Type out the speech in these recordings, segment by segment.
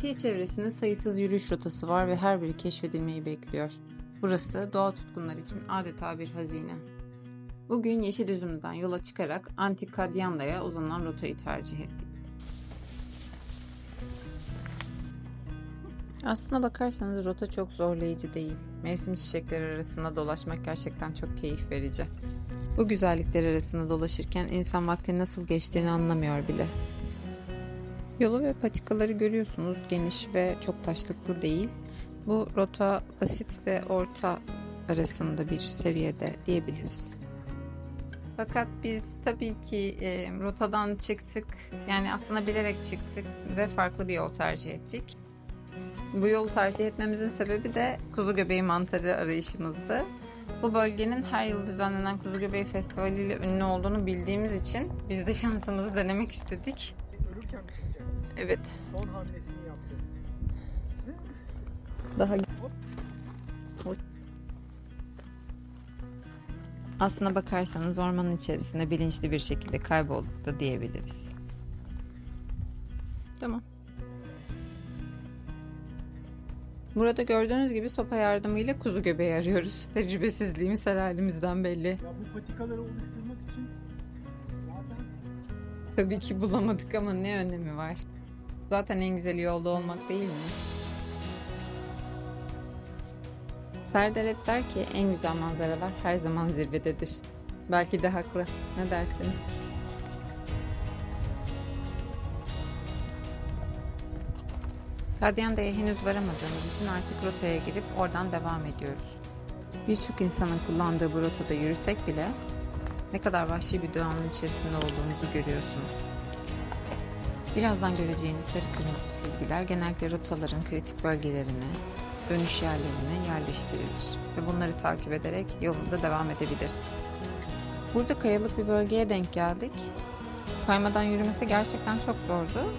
Fethiye çevresinde sayısız yürüyüş rotası var ve her biri keşfedilmeyi bekliyor. Burası doğa tutkunlar için adeta bir hazine. Bugün Yeşilüzüm'den yola çıkarak Antik Kadyanda'ya uzanan rotayı tercih ettik. Aslına bakarsanız rota çok zorlayıcı değil. Mevsim çiçekleri arasında dolaşmak gerçekten çok keyif verici. Bu güzellikler arasında dolaşırken insan vaktin nasıl geçtiğini anlamıyor bile. Yolu ve patikaları görüyorsunuz geniş ve çok taşlıklı değil. Bu rota basit ve orta arasında bir seviyede diyebiliriz. Fakat biz tabii ki e, rotadan çıktık. Yani aslında bilerek çıktık ve farklı bir yol tercih ettik. Bu yolu tercih etmemizin sebebi de kuzu göbeği mantarı arayışımızdı. Bu bölgenin her yıl düzenlenen Kuzu Göbeği Festivali ile ünlü olduğunu bildiğimiz için biz de şansımızı denemek istedik. Ölürken. Evet. Son hamlesini yaptı. Daha Aslına bakarsanız ormanın içerisinde bilinçli bir şekilde kaybolduk da diyebiliriz. Tamam. Burada gördüğünüz gibi sopa yardımıyla kuzu göbeği arıyoruz. Tecrübesizliğimiz her halimizden belli. Ya bu patikaları oluşturmak için zaten Tabii ki bulamadık ama ne önemi var? Zaten en güzeli yolda olmak değil mi? Serdar hep der ki en güzel manzaralar her zaman zirvededir. Belki de haklı. Ne dersiniz? Kadyande'ye henüz varamadığımız için artık rotaya girip oradan devam ediyoruz. Birçok insanın kullandığı bu rotada yürüsek bile ne kadar vahşi bir doğanın içerisinde olduğumuzu görüyorsunuz. Birazdan göreceğiniz sarı kırmızı çizgiler genellikle rotaların kritik bölgelerine, dönüş yerlerine yerleştirilir ve bunları takip ederek yolunuza devam edebilirsiniz. Burada kayalık bir bölgeye denk geldik. Kaymadan yürümesi gerçekten çok zordu.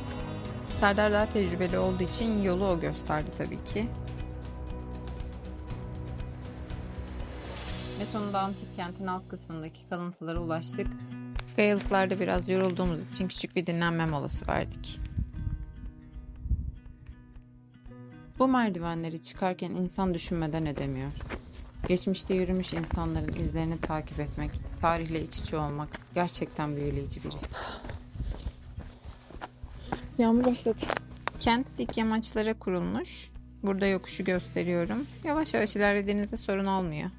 Serdar daha tecrübeli olduğu için yolu o gösterdi tabii ki. Ve sonunda antik kentin alt kısmındaki kalıntılara ulaştık. Kayalıklarda biraz yorulduğumuz için küçük bir dinlenme molası verdik. Bu merdivenleri çıkarken insan düşünmeden edemiyor. Geçmişte yürümüş insanların izlerini takip etmek, tarihle iç içe olmak gerçekten büyüleyici bir his. Yağmur başladı. Kent dik yamaçlara kurulmuş. Burada yokuşu gösteriyorum. Yavaş yavaş ilerlediğinizde sorun olmuyor.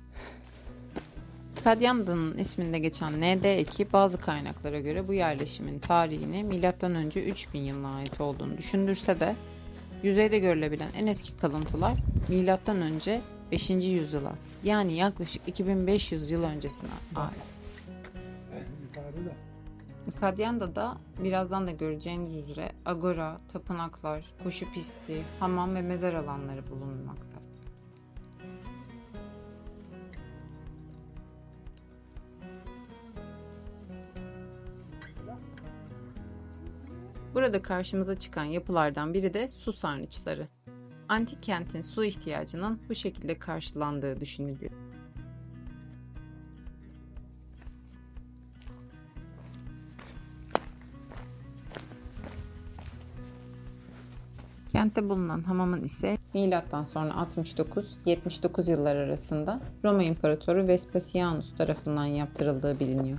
Kadyanda'nın isminde geçen ND eki bazı kaynaklara göre bu yerleşimin tarihini M.Ö. 3000 yılına ait olduğunu düşündürse de yüzeyde görülebilen en eski kalıntılar M.Ö. 5. yüzyıla yani yaklaşık 2500 yıl öncesine ait. yukarıda da. Kadyanda'da birazdan da göreceğiniz üzere agora, tapınaklar, koşu pisti, hamam ve mezar alanları bulunmakta. Burada karşımıza çıkan yapılardan biri de su sarnıçları. Antik kentin su ihtiyacının bu şekilde karşılandığı düşünülüyor. Kentte bulunan hamamın ise milattan sonra 69-79 yıllar arasında Roma İmparatoru Vespasianus tarafından yaptırıldığı biliniyor.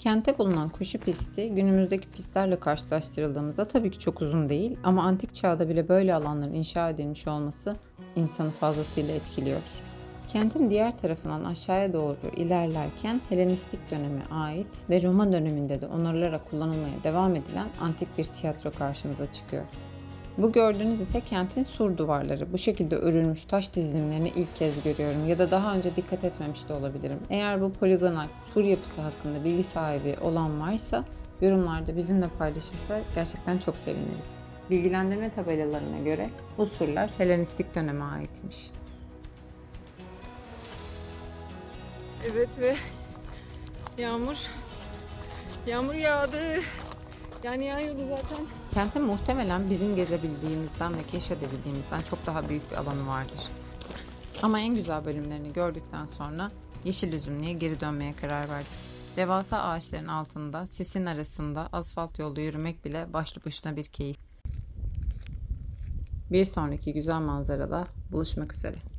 Kente bulunan koşu pisti günümüzdeki pistlerle karşılaştırıldığımızda tabii ki çok uzun değil ama antik çağda bile böyle alanların inşa edilmiş olması insanı fazlasıyla etkiliyor. Kentin diğer tarafından aşağıya doğru ilerlerken Helenistik döneme ait ve Roma döneminde de onarılarak kullanılmaya devam edilen antik bir tiyatro karşımıza çıkıyor. Bu gördüğünüz ise kentin sur duvarları. Bu şekilde örülmüş taş dizilimlerini ilk kez görüyorum ya da daha önce dikkat etmemiş de olabilirim. Eğer bu poligonal sur yapısı hakkında bilgi sahibi olan varsa yorumlarda bizimle paylaşırsa gerçekten çok seviniriz. Bilgilendirme tabelalarına göre bu surlar Helenistik döneme aitmiş. Evet ve yağmur yağmur yağdı. Yani yağıyordu zaten. Kentin muhtemelen bizim gezebildiğimizden ve keşfedebildiğimizden çok daha büyük bir alanı vardır. Ama en güzel bölümlerini gördükten sonra yeşil üzümlüğe geri dönmeye karar verdik. Devasa ağaçların altında, sisin arasında asfalt yolda yürümek bile başlı başına bir keyif. Bir sonraki güzel manzarada buluşmak üzere.